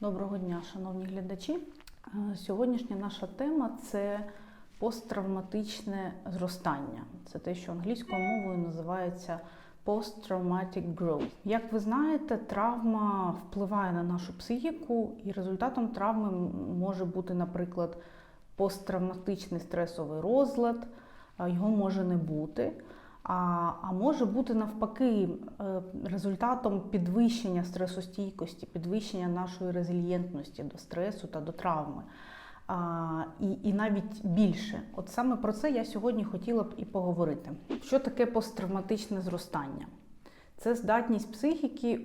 Доброго дня, шановні глядачі. Е, Сьогоднішня наша тема це посттравматичне зростання. Це те, що англійською мовою називається post-traumatic growth. Як ви знаєте, травма впливає на нашу психіку, і результатом травми може бути, наприклад, посттравматичний стресовий розлад, його може не бути. А, а може бути навпаки е, результатом підвищення стресостійкості, підвищення нашої резильєнтності до стресу та до травми. А, і, і навіть більше. От саме про це я сьогодні хотіла б і поговорити. Що таке посттравматичне зростання? Це здатність психіки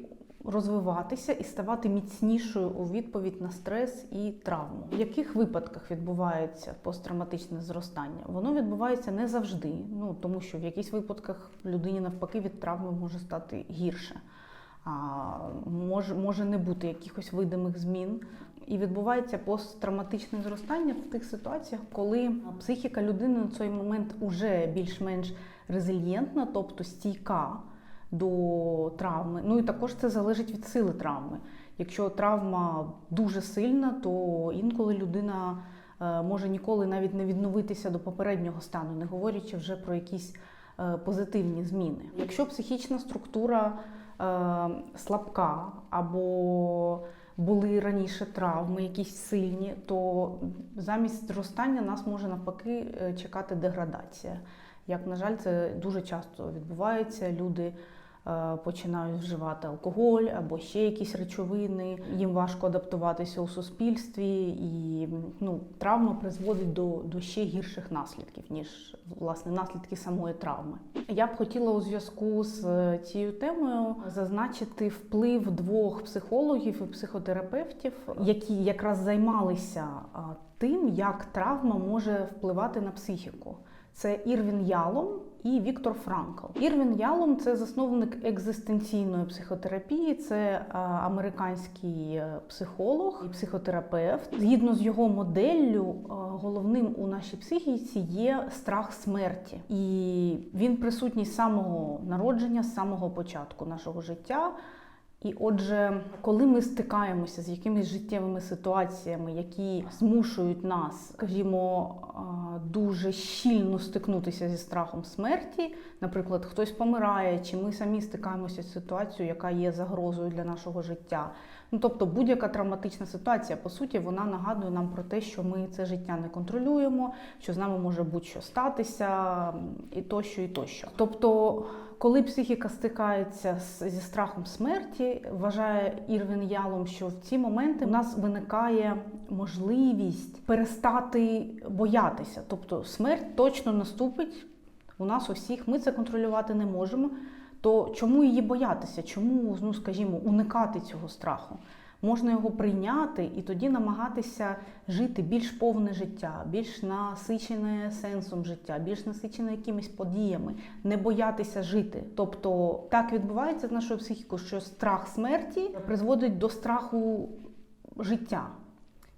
розвиватися і ставати міцнішою у відповідь на стрес і травму. В яких випадках відбувається посттравматичне зростання? Воно відбувається не завжди, ну тому що в якихось випадках людині навпаки від травми може стати гірше. А, може, може не бути якихось видимих змін. І відбувається посттравматичне зростання в тих ситуаціях, коли психіка людини на цей момент уже більш-менш резильєнтна, тобто стійка до травми. Ну і також це залежить від сили травми. Якщо травма дуже сильна, то інколи людина е, може ніколи навіть не відновитися до попереднього стану, не говорячи вже про якісь е, позитивні зміни. Якщо психічна структура е, слабка або були раніше травми, якісь сильні, то замість зростання нас може навпаки чекати деградація. Як, на жаль, це дуже часто відбувається. Люди починають вживати алкоголь або ще якісь речовини. Їм важко адаптуватися у суспільстві, і ну, травма призводить до, до ще гірших наслідків, ніж власне наслідки самої травми. Я б хотіла у зв'язку з е, цією темою зазначити вплив двох психологів і психотерапевтів, які якраз займалися тим, як травма може впливати на психіку. Це Ірвін Ялом і Віктор Франкл. Ірвін Ялом це засновник екзистенційної психотерапії, це американський е, психолог і психотерапевт. Згідно з його моделлю, головним у нашій психіці є страх смерті, і він присутній з самого народження, з самого початку нашого життя. І отже, коли ми стикаємося з якимись життєвими ситуаціями, які змушують нас, скажімо, дуже щільно стикнутися зі страхом смерті, наприклад, хтось помирає, чи ми самі стикаємося з ситуацією, яка є загрозою для нашого життя. Ну тобто будь-яка травматична ситуація, по суті, вона нагадує нам про те, що ми це життя не контролюємо, що з нами може будь-що статися, і тощо, і тощо. Тобто, коли психіка стикається зі страхом смерті, вважає Ірвін Ялом, що в ці моменти у нас виникає можливість перестати боятися. Тобто смерть точно наступить у нас усіх, ми це контролювати не можемо. То чому її боятися? Чому, ну скажімо, уникати цього страху? Можна його прийняти і тоді намагатися жити більш повне життя, більш насичене сенсом життя, більш насичене якимись подіями, не боятися жити. Тобто так відбувається з нашою психікою, що страх смерті призводить до страху життя.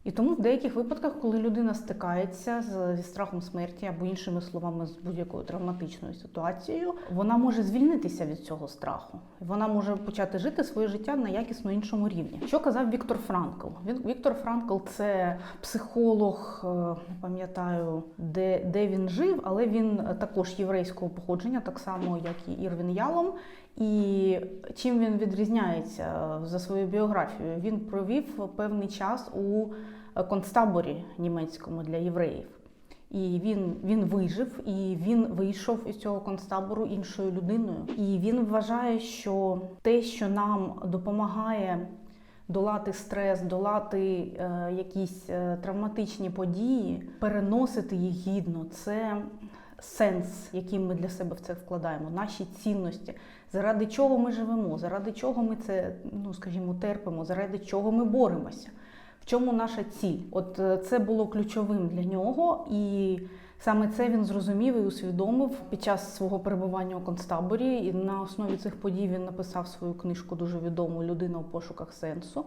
І тому в деяких випадках, коли людина стикається зі страхом смерті або іншими словами з будь-якою травматичною ситуацією, вона може звільнитися від цього страху. Вона може почати жити своє життя на якісно іншому рівні. Що казав Віктор Франкл? Віктор Франкл це психолог, е, не пам'ятаю, де, де він жив, але він також єврейського походження, так само як і Ірвін Ялом. І чим він відрізняється за своєю біографією? Він провів певний час у концтаборі німецькому для євреїв. І він, він вижив, і він вийшов із цього концтабору іншою людиною. І він вважає, що те, що нам допомагає долати стрес, долати е, якісь е, травматичні події, переносити їх гідно, це сенс, який ми для себе в це вкладаємо, наші цінності, заради чого ми живемо, заради чого ми це, ну скажімо, терпимо, заради чого ми боремося. В чому наша ціль? От е, це було ключовим для нього, і саме це він зрозумів і усвідомив під час свого перебування у концтаборі. І на основі цих подій він написав свою книжку дуже відому Людина у пошуках сенсу.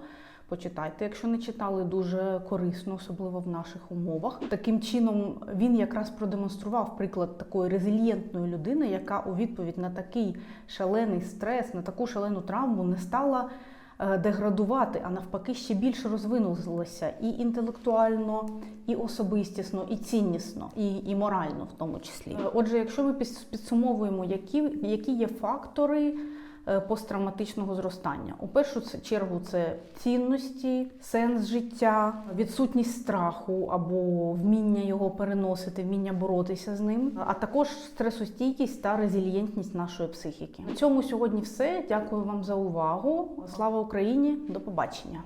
Почитайте, якщо не читали, дуже корисно, особливо в наших умовах. Таким чином він якраз продемонстрував приклад такої резильєнтної людини, яка у відповідь на такий шалений стрес, на таку шалену травму не стала е, деградувати, а навпаки, ще більше розвинулися і інтелектуально, і особистісно, і ціннісно, і, і морально в тому числі. Е, Отже, якщо ми підсумовуємо, які, які є фактори посттравматичного зростання, у першу чергу це цінності, сенс життя, відсутність страху або вміння його переносити, вміння боротися з ним, а також стресостійкість та резильєнтність нашої психіки. На цьому сьогодні все. Дякую вам за увагу. Слава Україні! До побачення!